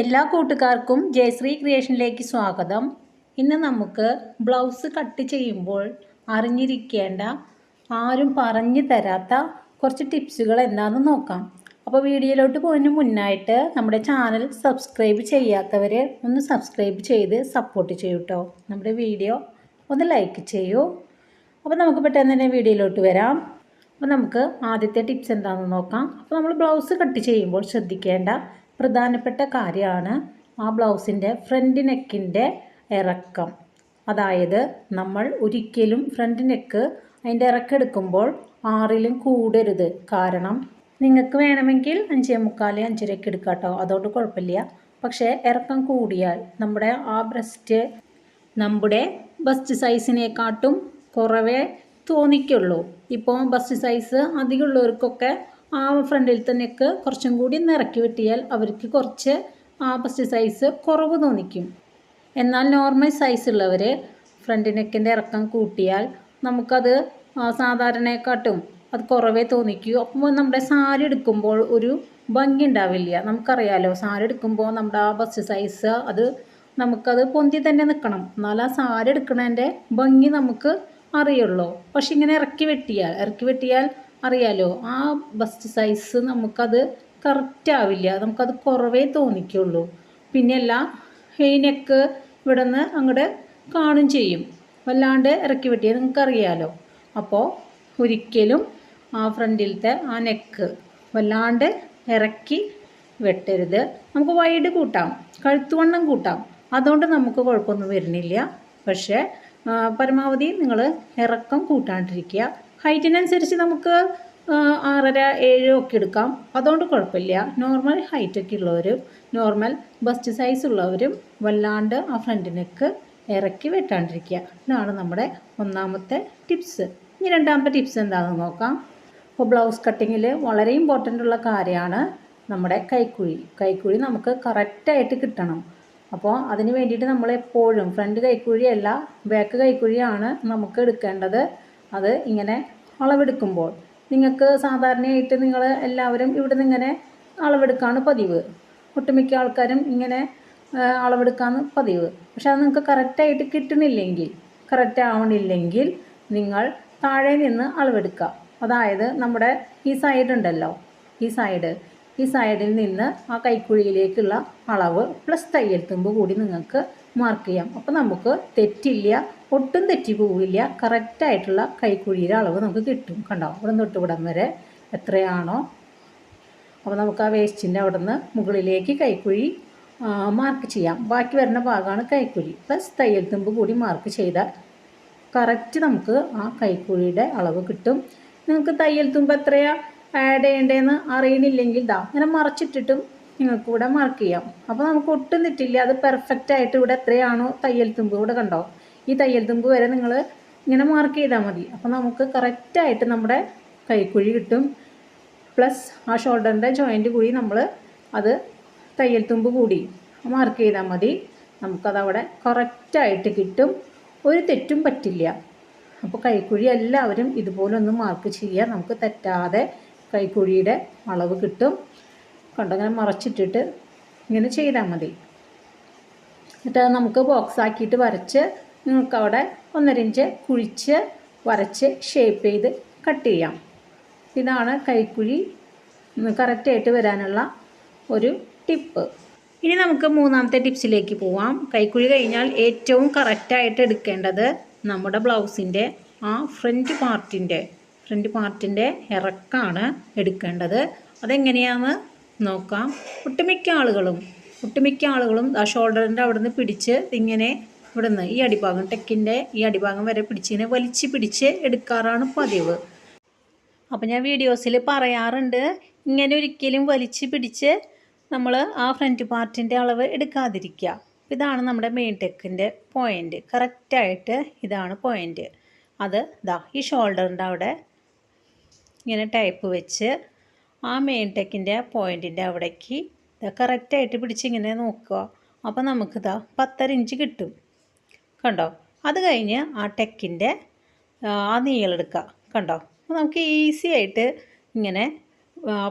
എല്ലാ കൂട്ടുകാർക്കും ജയശ്രീ ക്രിയേഷനിലേക്ക് സ്വാഗതം. ഇന്ന് നമുക്ക് ബ്ലൗസ് കട്ട് ചെയ്യുമ്പോൾ അറിഞ്ഞിരിക്കേണ്ട ആരും പറഞ്ഞു തരാത്ത കുറച്ച് ടിപ്സുകൾ എന്താണെന്ന് നോക്കാം. അപ്പോൾ വീഡിയോയിലോട്ട് പോകുന്നതിന് മുന്നായിട്ട് നമ്മുടെ ചാനൽ സബ്സ്ക്രൈബ് ചെയ്യാത്തവർ ഒന്ന് സബ്സ്ക്രൈബ് ചെയ്ത് സപ്പോർട്ട് ചെയ്യൂ കേട്ടോ നമ്മുടെ വീഡിയോ ഒന്ന് ലൈക്ക് ചെയ്യൂ. അപ്പോൾ നമുക്ക് പെട്ടെന്ന് തന്നെ വീഡിയോയിലോട്ട് വരാം. അപ്പോൾ നമുക്ക് ആദ്യത്തെ ടിപ്സ് എന്താണെന്ന് നോക്കാം. അപ്പോൾ നമ്മൾ ബ്ലൗസ് കട്ട് ചെയ്യുമ്പോൾ ശ്രദ്ധിക്കേണ്ട പ്രധാനപ്പെട്ട കാര്യമാണ് ആ ബ്ലൗസിന്റെ ഫ്രണ്ട് നെക്കിന്റെ ഇറക്കം. അതായത് നമ്മൾ ഒരിക്കലും ഫ്രണ്ട് നെക്ക് അതിന്റെ ഇറക്കെടുക്കുമ്പോൾ ആറിലും കൂടരുത്. കാരണം നിങ്ങൾക്ക് വേണമെങ്കിൽ അഞ്ചേ മുക്കാൽ അഞ്ചരയ്ക്ക് എടുക്കാം കേട്ടോ. അതുകൊണ്ട് കുഴപ്പമില്ല. പക്ഷേ ഇറക്കം കൂടിയാൽ നമ്മുടെ ആ ബ്രസ്റ്റ് നമ്മുടെ ബസ്റ്റ് സൈസിനെക്കാട്ടും കുറവേ തോന്നിക്കുള്ളൂ. ഇപ്പോൾ ബസ്റ്റ് സൈസ് അധികമുള്ളവർക്കൊക്കെ ആ ഫ്രണ്ടിൽ തന്നെയൊക്കെ കുറച്ചും കൂടി നിറക്കി വെട്ടിയാൽ അവർക്ക് കുറച്ച് ആ സൈസ് കുറവ് തോന്നിക്കും. എന്നാൽ നോർമൽ സൈസ് ഉള്ളവർ ഫ്രണ്ട് നെക്കിന്റെ ഇറക്കം കൂട്ടിയാൽ നമുക്കത് സാധാരണയെക്കാട്ടും അത് കുറവേ തോന്നിക്കൂ. അപ്പോൾ നമ്മുടെ സാരി എടുക്കുമ്പോൾ ഒരു ഭംഗി ഉണ്ടാവില്ല. നമുക്കറിയാലോ സാരി എടുക്കുമ്പോൾ നമ്മുടെ ആ ബസ്റ്റ് സൈസ് അത് നമുക്കത് പൊന്തി തന്നെ നിൽക്കണം. എന്നാൽ ആ സാരി എടുക്കണതിന്റെ ഭംഗി നമുക്ക് അറിയുള്ളൂ. പക്ഷെ ഇങ്ങനെ ഇറക്കി വെട്ടിയാൽ ഇറക്കി വെട്ടിയാൽ അറിയാലോ ആ ബസ്റ്റ് സൈസ് നമുക്കത് കറക്റ്റ് ആവില്ല. നമുക്കത് കുറവേ തോന്നിക്കുള്ളൂ. പിന്നെയല്ല ഈ നെക്ക് ഇവിടെ നിന്ന് അങ്ങോട്ട് കാണും ചെയ്യും. വല്ലാണ്ട് ഇറക്കി വെട്ടിയാൽ നിങ്ങൾക്കറിയാലോ. അപ്പോൾ ഒരിക്കലും ആ ഫ്രണ്ടിലത്തെ ആ നെക്ക് വല്ലാണ്ട് ഇറക്കി വെട്ടരുത്. നമുക്ക് വൈഡ് കൂട്ടാം കഴുത്തുവണ്ണം കൂട്ടാം. അതുകൊണ്ട് നമുക്ക് കുഴപ്പമൊന്നും വരുന്നില്ല. പക്ഷേ പരമാവധി നിങ്ങൾ ഇറക്കം കൂട്ടാണ്ടിരിക്കുക. ഹൈറ്റിനനുസരിച്ച് നമുക്ക് ആറര ഏഴ് ഒക്കെ എടുക്കാം. അതുകൊണ്ട് കുഴപ്പമില്ല. നോർമൽ ഹൈറ്റൊക്കെ ഉള്ളവരും നോർമൽ ബസ്റ്റ് സൈസ് ഉള്ളവരും വല്ലാണ്ട് ആ ഫ്രണ്ട് നെക്ക് ഇറക്കി വെട്ടാണ്ടിരിക്കുക. ഇതാണ് നമ്മുടെ ഒന്നാമത്തെ ടിപ്സ് ഇനി രണ്ടാമത്തെ ടിപ്സ് എന്താണെന്ന് നോക്കാം. അപ്പോൾ ബ്ലൗസ് കട്ടിങ്ങിൽ വളരെ ഇമ്പോർട്ടന്റ് ഉള്ള കാര്യമാണ് നമ്മുടെ കൈക്കുഴി. കൈക്കുഴി നമുക്ക് കറക്റ്റായിട്ട് കിട്ടണം. അപ്പോൾ അതിന് വേണ്ടിയിട്ട് നമ്മൾ എപ്പോഴും ഫ്രണ്ട് കൈക്കുഴിയല്ല ബാക്ക് കൈക്കുഴിയാണ് നമുക്ക് എടുക്കേണ്ടത്. അത് ഇങ്ങനെ അളവെടുക്കുമ്പോൾ നിങ്ങൾക്ക് സാധാരണയായിട്ട് നിങ്ങൾ എല്ലാവരും ഇവിടെ നിന്ന് ഇങ്ങനെ അളവെടുക്കാണ് പതിവ്. ഒട്ടുമിക്ക ആൾക്കാരും ഇങ്ങനെ അളവെടുക്കാണ് പതിവ്. പക്ഷെ അത് നിങ്ങൾക്ക് കറക്റ്റായിട്ട് കിട്ടണില്ലെങ്കിൽ കറക്റ്റ് ആവണില്ലെങ്കിൽ നിങ്ങൾ താഴെ നിന്ന് അളവെടുക്കുക. അതായത് നമ്മുടെ ഈ സൈഡ് ഉണ്ടല്ലോ ഈ സൈഡ് ഈ സൈഡിൽ നിന്ന് ആ കൈക്കുഴിയിലേക്കുള്ള അളവ് പ്ലസ് തയ്യൽ തുമ്പ് കൂടി നിങ്ങൾക്ക് മാർക്ക് ചെയ്യാം. അപ്പോൾ നമുക്ക് തെറ്റില്ല ഒട്ടും തെറ്റി പോവില്ല. കറക്റ്റായിട്ടുള്ള കൈക്കുഴിയുടെ അളവ് നമുക്ക് കിട്ടും കണ്ടോ? ഇവിടെ തൊട്ട് ഇവിടം വരെ എത്രയാണോ? അപ്പോൾ നമുക്ക് ആ വേസ്റ്റിന്റെ അവിടെ നിന്ന് മുകളിലേക്ക് കൈക്കുഴി മാർക്ക് ചെയ്യാം. ബാക്കി വരുന്ന ഭാഗമാണ് കൈക്കുഴി. പ്ലസ് തയ്യൽ തുമ്പ് കൂടി മാർക്ക് ചെയ്താൽ കറക്റ്റ് നമുക്ക് ആ കൈക്കുഴിയുടെ അളവ് കിട്ടും. നിങ്ങൾക്ക് തയ്യൽ തുമ്പ് എത്രയാണ് ആഡ് ചെയ്യേണ്ടതെന്ന് അറിയണില്ലെങ്കിൽ ദാ ഇങ്ങനെ മറച്ചിട്ടിട്ടും നിങ്ങൾക്ക് ഇവിടെ മാർക്ക് ചെയ്യാം. അപ്പോൾ നമുക്ക് ഒട്ടും തെറ്റില്ല. അത് പെർഫെക്റ്റ് ആയിട്ട് ഇവിടെ എത്രയാണോ തയ്യൽ തുമ്പ് ഇവിടെ കണ്ടോ? ഈ തയ്യൽ തുമ്പ് വരെ നിങ്ങൾ ഇങ്ങനെ മാർക്ക് ചെയ്താൽ മതി. അപ്പോൾ നമുക്ക് കറക്റ്റായിട്ട് നമ്മുടെ കൈക്കുഴി കിട്ടും. പ്ലസ് ആ ഷോൾഡറിന്റെ ജോയിന്റ് കൂടി നമ്മൾ അത് തയ്യൽ തുമ്പ് കൂടി മാർക്ക് ചെയ്താൽ മതി. നമുക്കതവിടെ കറക്റ്റായിട്ട് കിട്ടും. ഒരു തെറ്റും പറ്റില്ല. അപ്പോൾ കൈക്കുഴി എല്ലാവരും ഇതുപോലെ ഒന്ന് മാർക്ക് ചെയ്യുക നമുക്ക് തെറ്റാതെ കൈക്കുഴിയുടെ അളവ് കിട്ടും. കണ്ടോ? അങ്ങനെ മറച്ചിട്ടിട്ട് ഇങ്ങനെ ചെയ്താൽ മതി. എന്നിട്ട് നമുക്ക് ബോക്സ് ആക്കിയിട്ട് വരച്ച് നിങ്ങൾക്ക് അവിടെ ഒന്നര ഇഞ്ച് കുഴിച്ച് വരച്ച് ഷേപ്പ് ചെയ്ത് കട്ട് ചെയ്യാം. ഇതാണ് കൈക്കുഴി. കറക്റ്റായിട്ട് വരാനുള്ള ഒരു ടിപ്പ് ഇനി നമുക്ക് മൂന്നാമത്തെ ടിപ്സിലേക്ക് പോവാം. കൈക്കുഴി കഴിഞ്ഞാൽ ഏറ്റവും കറക്റ്റായിട്ട് എടുക്കേണ്ടത് നമ്മുടെ ബ്ലൗസിന്റെ ആ ഫ്രണ്ട് പാർട്ടിന്റെ ഫ്രണ്ട് പാർട്ടിന്റെ ഇറക്കാണ് എടുക്കേണ്ടത്. അതെങ്ങനെയാണെന്ന് നോക്കാം. ഒട്ടുമിക്ക ആളുകളും ഒട്ടുമിക്ക ആളുകളും ആ ഷോൾഡറിന്റെ അവിടെ നിന്ന് പിടിച്ച് ഇങ്ങനെ ഇവിടെ നിന്ന് ഈ അടിഭാഗം ടെക്കിന്റെ ഈ അടിഭാഗം വരെ പിടിച്ചിങ്ങനെ വലിച്ച് പിടിച്ച് എടുക്കാറാണ് പതിവ്. അപ്പോൾ ഞാൻ വീഡിയോസിൽ പറയാറുണ്ട് ഇങ്ങനെ ഒരിക്കലും വലിച്ച് പിടിച്ച് നമ്മൾ ആ ഫ്രണ്ട് പാർട്ടിന്റെ അളവ് എടുക്കാതിരിക്കുക. ഇതാണ് നമ്മുടെ മെയിൻ ടെക്കിന്റെ പോയിന്റ് കറക്റ്റായിട്ട് ഇതാണ് പോയിന്റ് അത് ദാ ഈ ഷോൾഡറിന്റെ അവിടെ ഇങ്ങനെ ടൈപ്പ് വെച്ച് ആ മെയിൻ ടെക്കിന്റെ പോയിന്റിന്റെ അവിടേക്ക് കറക്റ്റായിട്ട് പിടിച്ചിങ്ങനെ നോക്കുക. അപ്പോൾ നമുക്കിതാ പത്തര ഇഞ്ച് കിട്ടും. കണ്ടോ? അത് കഴിഞ്ഞ് ആ ടെക്കിന്റെ ആ നീളെടുക്കുക കണ്ടോ? അപ്പോൾ നമുക്ക് ഈസി ആയിട്ട് ഇങ്ങനെ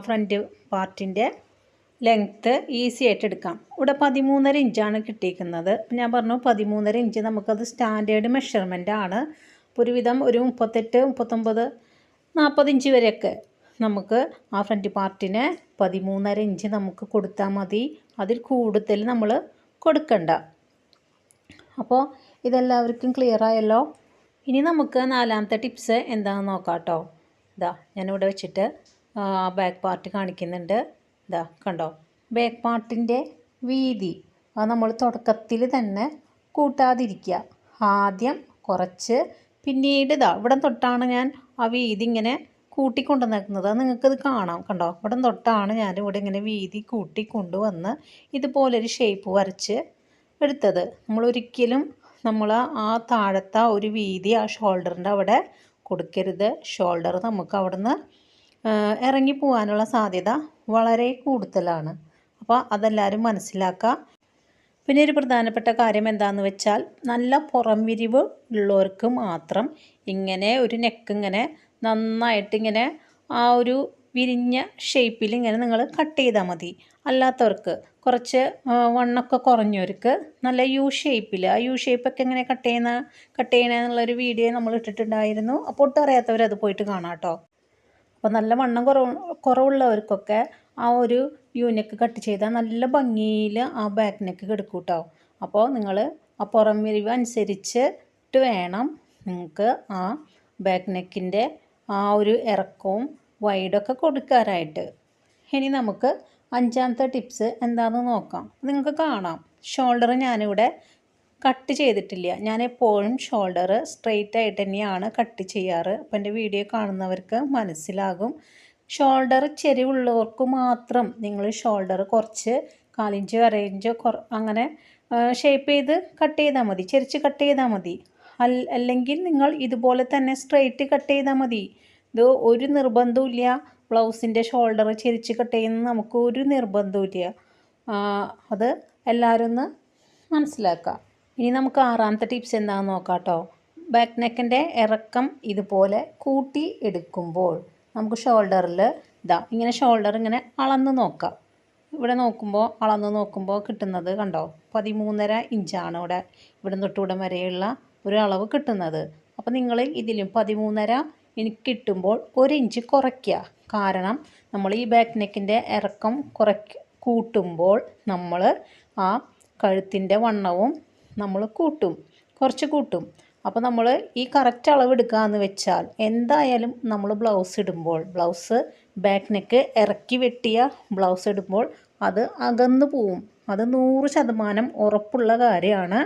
ഫ്രണ്ട് പാർട്ടിന്റെ ലെങ്ത്ത് ഈസി ആയിട്ട് എടുക്കാം. ഇവിടെ പതിമൂന്നര ഇഞ്ചാണ് കിട്ടിയിരിക്കുന്നത്. ഞാൻ പറഞ്ഞു പതിമൂന്നര ഇഞ്ച് നമുക്കത് സ്റ്റാൻഡേർഡ് മെഷർമെന്റ് ആണ്. ഒരുവിധം ഒരു മുപ്പത്തെട്ട് മുപ്പത്തൊമ്പത് നാൽപ്പത് ഇഞ്ച് വരെയൊക്കെ നമുക്ക് ആ ഫ്രണ്ട് പാർട്ടിന് പതിമൂന്നര ഇഞ്ച് നമുക്ക് കൊടുത്താൽ മതി. അതിൽ കൂടുതൽ നമ്മൾ കൊടുക്കണ്ട. അപ്പോൾ ഇതെല്ലാവർക്കും ക്ലിയർ ആയല്ലോ? ഇനി നമുക്ക് നാലാമത്തെ ടിപ്സ് എന്താണെന്ന് നോക്കാം കേട്ടോ ഇതാ ഞാനിവിടെ വെച്ചിട്ട് ബാക്ക് പാർട്ട് കാണിക്കുന്നുണ്ട്. ഇതാ കണ്ടോ? ബാക്ക് പാർട്ടിന്റെ വീതി. അത് നമ്മൾ തുടക്കത്തിൽ തന്നെ കൂട്ടാതിരിക്കുക. ആദ്യം കുറച്ച് പിന്നീട് ഇതാ ഇവിടെ തൊട്ടാണ് ഞാൻ ആ വീതി ഇങ്ങനെ കൂട്ടിക്കൊണ്ട് നിൽക്കുന്നത് അത് നിങ്ങൾക്കത് കാണാം കണ്ടോ? ഇവിടെ തൊട്ടാണ് ഇവിടെ ഇങ്ങനെ വീതി കൂട്ടി കൊണ്ടുവന്ന് ഇതുപോലൊരു ഷേപ്പ് വരച്ച് എടുത്തത്. നമ്മൾ ഒരിക്കലും നമ്മൾ ആ താഴത്തെ ഒരു വീതി ആ ഷോൾഡറിന്റെ അവിടെ കൊടുക്കരുത്. ഷോൾഡർ നമുക്ക് അവിടുന്ന് ഇറങ്ങി പോകാനുള്ള സാധ്യത വളരെ കൂടുതലാണ്. അപ്പോൾ അതെല്ലാവരും മനസ്സിലാക്കുക പിന്നെ ഒരു പ്രധാനപ്പെട്ട കാര്യം എന്താണെന്ന് വെച്ചാൽ നല്ല പുറം വിരിവ് ഉള്ളവർക്ക് മാത്രം ഇങ്ങനെ ഒരു നെക്ക് ഇങ്ങനെ നന്നായിട്ട് ഇങ്ങനെ ആ ഒരു വിരിഞ്ഞ ഷേപ്പിൽ ഇങ്ങനെ നിങ്ങൾ കട്ട് ചെയ്താൽ മതി. അല്ലാത്തവർക്ക് കുറച്ച് വണ്ണൊക്കെ കുറഞ്ഞവർക്ക് നല്ല യു ഷേപ്പിൽ ആ യു ഷേപ്പൊക്കെ എങ്ങനെ കട്ട് ചെയ്യുന്ന കട്ട് ചെയ്യണമെന്നുള്ളൊരു വീഡിയോ നമ്മൾ ഇട്ടിട്ടുണ്ടായിരുന്നു. അപ്പോൾ ഒട്ടും അറിയാത്തവർ അത് പോയിട്ട് കാണാം കേട്ടോ. അപ്പോൾ നല്ല വണ്ണം കുറവ് കുറവുള്ളവർക്കൊക്കെ ആ ഒരു യൂനെക്ക് കട്ട് ചെയ്താൽ നല്ല ഭംഗിയിൽ ആ ബാക്ക് നെക്ക് കിടക്കും കേട്ടോ. അപ്പോൾ നിങ്ങൾ ആ പുറം വിരിവ് അനുസരിച്ചിട്ട് വേണം നിങ്ങൾക്ക് ആ ബാക്ക് നെക്കിന്റെ ആ ഒരു ഇറക്കവും വൈഡൊക്കെ കൊടുക്കാനായിട്ട്. ഇനി നമുക്ക് അഞ്ചാമത്തെ ടിപ്സ് എന്താണെന്ന് നോക്കാം. നിങ്ങൾക്ക് കാണാം. ഷോൾഡർ ഞാനിവിടെ കട്ട് ചെയ്തിട്ടില്ല. ഞാൻ എപ്പോഴും ഷോൾഡർ സ്ട്രെയിറ്റ് ആയിട്ട് തന്നെയാണ് കട്ട് ചെയ്യാറ്. അപ്പോൾ എന്റെ വീഡിയോ കാണുന്നവർക്ക് മനസ്സിലാകും. ഷോൾഡർ ചെരിവുള്ളവർക്ക് മാത്രം നിങ്ങൾ ഷോൾഡർ കുറച്ച് കാലിഞ്ചോ അരയിഞ്ചോ അങ്ങനെ ഷേപ്പ് ചെയ്ത് കട്ട് ചെയ്താൽ മതി. ചെരിച്ച് കട്ട് ചെയ്താൽ മതി. അല്ലെങ്കിൽ നിങ്ങൾ ഇതുപോലെ തന്നെ സ്ട്രെയിറ്റ് കട്ട് ചെയ്താൽ മതി. ഇത് ഒരു നിർബന്ധമില്ല ബ്ലൗസിന്റെ ഷോൾഡർ ചെരിച്ച് കട്ട് ചെയ്യുന്ന നമുക്ക് ഒരു നിർബന്ധമില്ല അത് എല്ലാവരും ഒന്ന് മനസ്സിലാക്കാം ഇനി നമുക്ക് ആറാമത്തെ ടിപ്സ് എന്താണെന്ന് നോക്കാം കേട്ടോ. ബാക്ക് നെക്കിന്റെ ഇറക്കം ഇതുപോലെ കൂട്ടി എടുക്കുമ്പോൾ നമുക്ക് ഷോൾഡറിൽ ഇതാ ഇങ്ങനെ ഷോൾഡർ ഇങ്ങനെ അളന്ന് നോക്കാം ഇവിടെ നോക്കുമ്പോൾ അളന്ന് നോക്കുമ്പോൾ കിട്ടുന്നത് കണ്ടോ? പതിമൂന്നര ഇഞ്ചാണ് ഇവിടെ ഇവിടെ. തൊട്ട് ഇവിടെ വരെയുള്ള ഒരു അളവ് കിട്ടുന്നത്. അപ്പോൾ നിങ്ങൾ ഇതിലും പതിമൂന്നര എനിക്ക് കിട്ടുമ്പോൾ ഒരു ഇഞ്ച് കുറയ്ക്കുക. കാരണം നമ്മൾ ഈ ബാക്ക് നെക്കിന്റെ ഇറക്കം കുറയ്ക്ക കൂട്ടുമ്പോൾ നമ്മൾ ആ കഴുത്തിന്റെ വണ്ണവും നമ്മൾ കൂട്ടും. കുറച്ച് കൂട്ടും. അപ്പോൾ നമ്മൾ ഈ കറക്റ്റ് അളവ് എടുക്കുകയെന്ന് വെച്ചാൽ എന്തായാലും നമ്മൾ ബ്ലൗസ് ഇടുമ്പോൾ ബ്ലൗസ് ബാക്ക് നെക്ക് ഇറക്കി വെട്ടിയ ബ്ലൗസ് ഇടുമ്പോൾ അത് അകന്നു പോവും. അത് നൂറ് ശതമാനം ഉറപ്പുള്ള കാര്യമാണ്.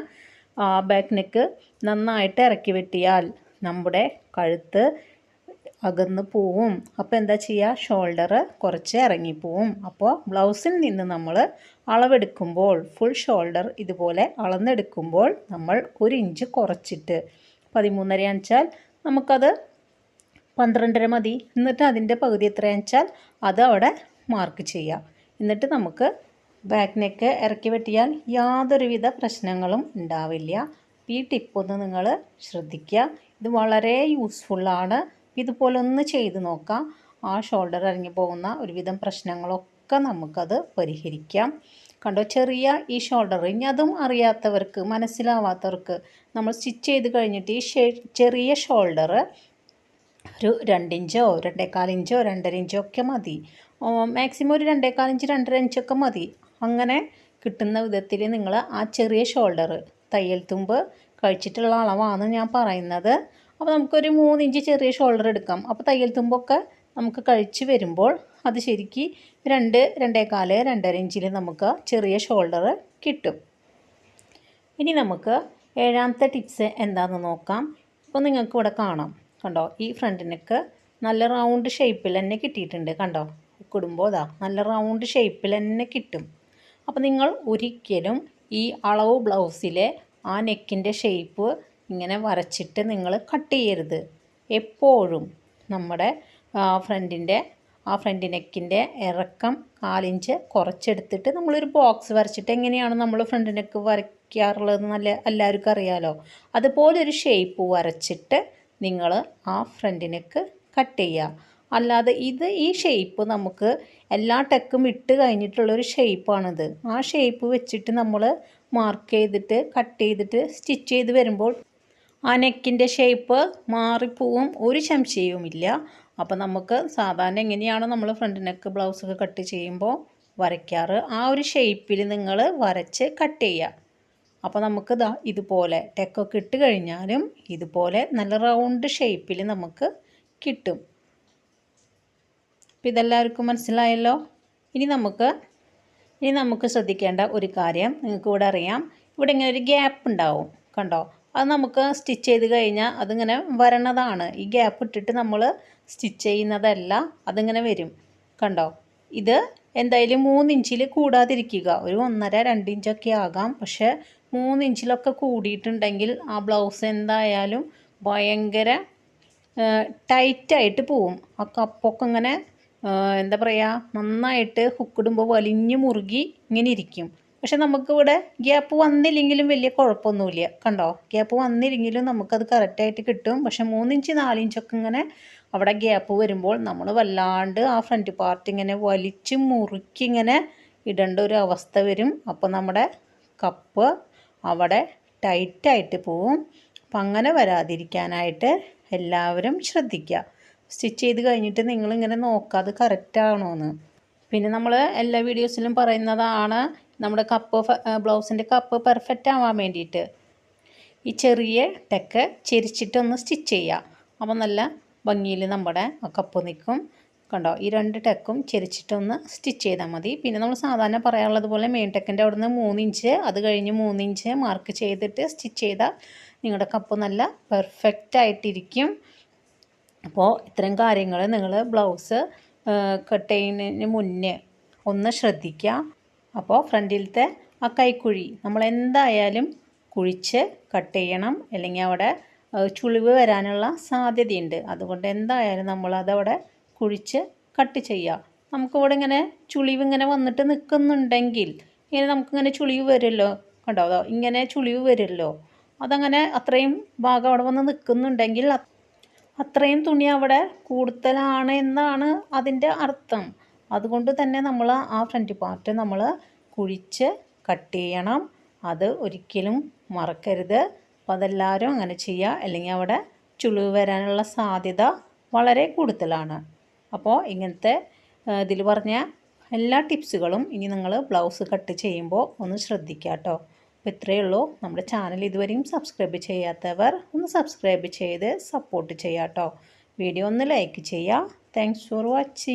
ബാക്ക് നെക്ക് നന്നായിട്ട് ഇറക്കി വെട്ടിയാൽ നമ്മുടെ കഴുത്ത് അകന്ന് പോവും. അപ്പോൾ എന്താ ചെയ്യുക ഷോൾഡർ കുറച്ച് ഇറങ്ങിപ്പോവും. അപ്പോൾ ബ്ലൗസിൽ നിന്ന് നമ്മൾ അളവെടുക്കുമ്പോൾ ഫുൾ ഷോൾഡർ ഇതുപോലെ അളന്നെടുക്കുമ്പോൾ നമ്മൾ ഒരു ഇഞ്ച് കുറച്ചിട്ട് പതിമൂന്നര അഞ്ചാൽ നമുക്കത് പന്ത്രണ്ടര മതി. എന്നിട്ട് അതിന്റെ പകുതി എത്രയാണെന്ന് വെച്ചാൽ അത് അവിടെ മാർക്ക് ചെയ്യാം. എന്നിട്ട് നമുക്ക് ബാക്ക് നെക്ക് ഇറക്കി വെട്ടിയാൽ യാതൊരുവിധ പ്രശ്നങ്ങളും ഉണ്ടാവില്ല. ഈ ടിപ്പൊന്ന് നിങ്ങൾ ശ്രദ്ധിക്കുക. ഇത് വളരെ യൂസ്ഫുള്ളാണ് ഇതുപോലെ ഒന്ന് ചെയ്ത് നോക്കാം. ആ ഷോൾഡർ ഇറങ്ങി പോകുന്ന ഒരുവിധം പ്രശ്നങ്ങളൊക്കെ നമുക്കത് പരിഹരിക്കാം. കണ്ടോ? ചെറിയ ഈ ഷോൾഡർ ഇനി അതും അറിയാത്തവർക്ക് മനസ്സിലാവാത്തവർക്ക് നമ്മൾ സ്റ്റിച്ച് ചെയ്ത് കഴിഞ്ഞിട്ട് ഈ ചെറിയ ഷോൾഡർ ഒരു രണ്ടിഞ്ചോ രണ്ടേകാൽ ഇഞ്ചോ രണ്ടര ഇഞ്ചോ ഒക്കെ മതി. മാക്സിമം ഒരു രണ്ടേകാൽ ഇഞ്ച് രണ്ടര ഇഞ്ചൊക്കെ മതി. അങ്ങനെ കിട്ടുന്ന വിധത്തിൽ നിങ്ങൾ ആ ചെറിയ ഷോൾഡർ തയ്യൽ തുമ്പ് കഴിച്ചിട്ടുള്ള അളവാണ് ഞാൻ പറയുന്നത്. അപ്പോൾ നമുക്കൊരു മൂന്നിഞ്ച് ചെറിയ ഷോൾഡർ എടുക്കാം. അപ്പോൾ തയ്യൽ തുമ്പൊക്കെ നമുക്ക് കഴിച്ച് വരുമ്പോൾ അത് ശരിക്ക് രണ്ട് രണ്ടേകാൽ രണ്ടര ഇഞ്ചിൽ നമുക്ക് ചെറിയ ഷോൾഡർ കിട്ടും. ഇനി നമുക്ക് ഏഴാമത്തെ ടിപ്സ് എന്താണെന്ന് നോക്കാം. ഇപ്പോൾ നിങ്ങൾക്ക് ഇവിടെ കാണാം. കണ്ടോ? ഈ ഫ്രണ്ടിനൊക്കെ നല്ല റൗണ്ട് ഷേപ്പിൽ തന്നെ കിട്ടിയിട്ടുണ്ട്. കണ്ടോ? കുടുമ്പോൾ ഇതാ നല്ല റൗണ്ട് ഷേപ്പിൽ തന്നെ കിട്ടും. അപ്പോൾ നിങ്ങൾ ഒരിക്കലും ഈ അളവ് ബ്ലൗസിലെ ആ നെക്കിന്റെ ഷേപ്പ് ഇങ്ങനെ വരച്ചിട്ട് നിങ്ങൾ കട്ട് ചെയ്യരുത്. എപ്പോഴും നമ്മുടെ ഫ്രണ്ടിന്റെ ആ ഫ്രണ്ട് നെക്കിന്റെ ഇറക്കം കാലിഞ്ച് കുറച്ചെടുത്തിട്ട് നമ്മളൊരു ബോക്സ് വരച്ചിട്ട് എങ്ങനെയാണ് നമ്മൾ ഫ്രണ്ട് നെക്ക് വരയ്ക്കാറുള്ളത് നല്ല എല്ലാവർക്കും അറിയാലോ. അതുപോലെ ഒരു ഷേപ്പ് വരച്ചിട്ട് നിങ്ങൾ ആ ഫ്രണ്ട് നെക്ക് കട്ട് ചെയ്യുക. അല്ലാതെ ഇത് ഈ ഷേപ്പ് നമുക്ക് എല്ലാ ടെക്കും ഇട്ട് കഴിഞ്ഞിട്ടുള്ളൊരു ഷേപ്പാണിത്. ആ ഷേപ്പ് വെച്ചിട്ട് നമ്മൾ മാർക്ക് ചെയ്തിട്ട് കട്ട് ചെയ്തിട്ട് സ്റ്റിച്ച് ചെയ്ത് വരുമ്പോൾ ആ നെക്കിന്റെ ഷേപ്പ് മാറിപ്പോവും ഒരു സംശയവുമില്ല അപ്പോൾ നമുക്ക് സാധാരണ എങ്ങനെയാണോ നമ്മൾ ഫ്രണ്ട് നെക്ക് ബ്ലൗസൊക്കെ കട്ട് ചെയ്യുമ്പോൾ വരയ്ക്കാറ്. ആ ഒരു ഷേപ്പിൽ നിങ്ങൾ വരച്ച് കട്ട് ചെയ്യുക. അപ്പോൾ നമുക്ക് ദാ ഇതുപോലെ ടെക്കൊക്കെ ഇട്ട് കഴിഞ്ഞാലും ഇതുപോലെ നല്ല റൗണ്ട് ഷേപ്പിൽ നമുക്ക് കിട്ടും. അപ്പോൾ ഇതെല്ലാവർക്കും മനസ്സിലായല്ലോ? ഇനി നമുക്ക് ഇനി നമുക്ക് ശ്രദ്ധിക്കേണ്ട ഒരു കാര്യം നിങ്ങൾക്ക് ഇവിടെ അറിയാം. ഇവിടെ ഇങ്ങനെ ഒരു ഗ്യാപ്പ് ഉണ്ടാവും കണ്ടോ? അത് നമുക്ക് സ്റ്റിച്ച് ചെയ്ത് കഴിഞ്ഞാൽ അതിങ്ങനെ വരണതാണ്. ഈ ഗ്യാപ്പ് ഇട്ടിട്ട് നമ്മൾ സ്റ്റിച്ച് ചെയ്യുന്നതല്ല അതിങ്ങനെ വരും കണ്ടോ? ഇത് എന്തായാലും മൂന്നിഞ്ചിൽ കൂടാതിരിക്കുക. ഒരു ഒന്നര രണ്ട് ഇഞ്ചൊക്കെ ആകാം. പക്ഷേ മൂന്നിഞ്ചിലൊക്കെ കൂടിയിട്ടുണ്ടെങ്കിൽ ആ ബ്ലൗസ് എന്തായാലും ഭയങ്കര ടൈറ്റായിട്ട് പോവും. ആ കപ്പൊക്കെ ഇങ്ങനെ എന്താ പറയുക നന്നായിട്ട് ഹുക്കിടുമ്പോൾ വലിഞ്ഞു മുറുകി ഇങ്ങനെ ഇരിക്കും. പക്ഷെ നമുക്കിവിടെ ഗ്യാപ്പ് വന്നില്ലെങ്കിലും വലിയ കുഴപ്പമൊന്നുമില്ല. കണ്ടോ? ഗ്യാപ്പ് വന്നില്ലെങ്കിലും നമുക്കത് കറക്റ്റായിട്ട് കിട്ടും. പക്ഷെ മൂന്നിഞ്ച് നാലിഞ്ചൊക്കെ ഇങ്ങനെ അവിടെ ഗ്യാപ്പ് വരുമ്പോൾ നമ്മൾ വല്ലാണ്ട് ആ ഫ്രണ്ട് പാർട്ട് ഇങ്ങനെ വലിച്ച് മുറുക്കി ഇങ്ങനെ ഇടേണ്ട ഒരു അവസ്ഥ വരും. അപ്പോൾ നമ്മുടെ കപ്പ് അവിടെ ടൈറ്റായിട്ട് പോവും. അപ്പം അങ്ങനെ വരാതിരിക്കാനായിട്ട് എല്ലാവരും ശ്രദ്ധിക്കുക. സ്റ്റിച്ച് ചെയ്ത് കഴിഞ്ഞിട്ട് നിങ്ങളിങ്ങനെ നോക്കുക അത് കറക്റ്റാണോ എന്ന് പിന്നെ നമ്മൾ എല്ലാ വീഡിയോസിലും പറയുന്നതാണ് നമ്മുടെ കപ്പ് ബ്ലൗസിന്റെ കപ്പ് പെർഫെക്റ്റ് ആവാൻ വേണ്ടിയിട്ട്. ഈ ചെറിയ ടെക്ക് ചെരിച്ചിട്ടൊന്ന് സ്റ്റിച്ച് ചെയ്യുക അപ്പോൾ നല്ല ഭംഗിയിൽ നമ്മുടെ കപ്പ് നിൽക്കും കണ്ടോ ഈ രണ്ട് ടെക്കും ചെരിച്ചിട്ടൊന്ന് സ്റ്റിച്ച് ചെയ്താൽ മതി. പിന്നെ നമ്മൾ സാധാരണ പറയാനുള്ളത് പോലെ മെയിൻ ടെക്കിന്റെ അവിടെ നിന്ന് മൂന്നിഞ്ച് അത് കഴിഞ്ഞ് മൂന്നിഞ്ച് മാർക്ക് ചെയ്തിട്ട് സ്റ്റിച്ച് ചെയ്താൽ നിങ്ങളുടെ കപ്പ് നല്ല പെർഫെക്റ്റ് ആയിട്ടിരിക്കും. അപ്പോൾ ഇത്തരം കാര്യങ്ങൾ നിങ്ങൾ ബ്ലൗസ് കട്ട് ചെയ്യുന്നതിന് മുന്നേ ഒന്ന് ശ്രദ്ധിക്കുക അപ്പോൾ ഫ്രണ്ടിലത്തെ ആ കൈക്കുഴി നമ്മൾ എന്തായാലും കുഴിച്ച് കട്ട് ചെയ്യണം അല്ലെങ്കിൽ അവിടെ ചുളിവ് വരാനുള്ള സാധ്യതയുണ്ട്. അതുകൊണ്ട് എന്തായാലും നമ്മളതവിടെ കുഴിച്ച് കട്ട് ചെയ്യുക നമുക്കിവിടെ ഇങ്ങനെ ചുളിവ് ഇങ്ങനെ വന്നിട്ട് നിൽക്കുന്നുണ്ടെങ്കിൽ ഇങ്ങനെ നമുക്കിങ്ങനെ ചുളിവ് വരുമല്ലോ. കണ്ടോ? അതോ ഇങ്ങനെ ചുളിവ് വരുമല്ലോ. അതങ്ങനെ അത്രയും ഭാഗം അവിടെ വന്ന് നിൽക്കുന്നുണ്ടെങ്കിൽ അത്രയും തുണി അവിടെ കൂടുതലാണ് എന്നാണ് അതിന്റെ അർത്ഥം. അതുകൊണ്ട് തന്നെ നമ്മൾ ആ ഫ്രണ്ട് പാർട്ട് നമ്മൾ കുഴിച്ച് കട്ട് ചെയ്യണം. അത് ഒരിക്കലും മറക്കരുത്. അപ്പോൾ അതെല്ലാവരും അങ്ങനെ ചെയ്യുക. അല്ലെങ്കിൽ അവിടെ ചുളിവ് വരാനുള്ള സാധ്യത വളരെ കൂടുതലാണ്. അപ്പോൾ ഇങ്ങനത്തെ ഇതിൽ പറഞ്ഞ എല്ലാ ടിപ്സുകളും ഇനി നിങ്ങൾ ബ്ലൗസ് കട്ട് ചെയ്യുമ്പോൾ ഒന്ന് ശ്രദ്ധിക്കുക കേട്ടോ. അപ്പോൾ ഇത്രയേ ഉള്ളൂ. നമ്മുടെ ചാനൽ ഇതുവരെയും സബ്സ്ക്രൈബ് ചെയ്യാത്തവർ ഒന്ന് സബ്സ്ക്രൈബ് ചെയ്ത് സപ്പോർട്ട് ചെയ്യാം കേട്ടോ വീഡിയോ ഒന്ന് ലൈക്ക് ചെയ്യുക. Thanks for watching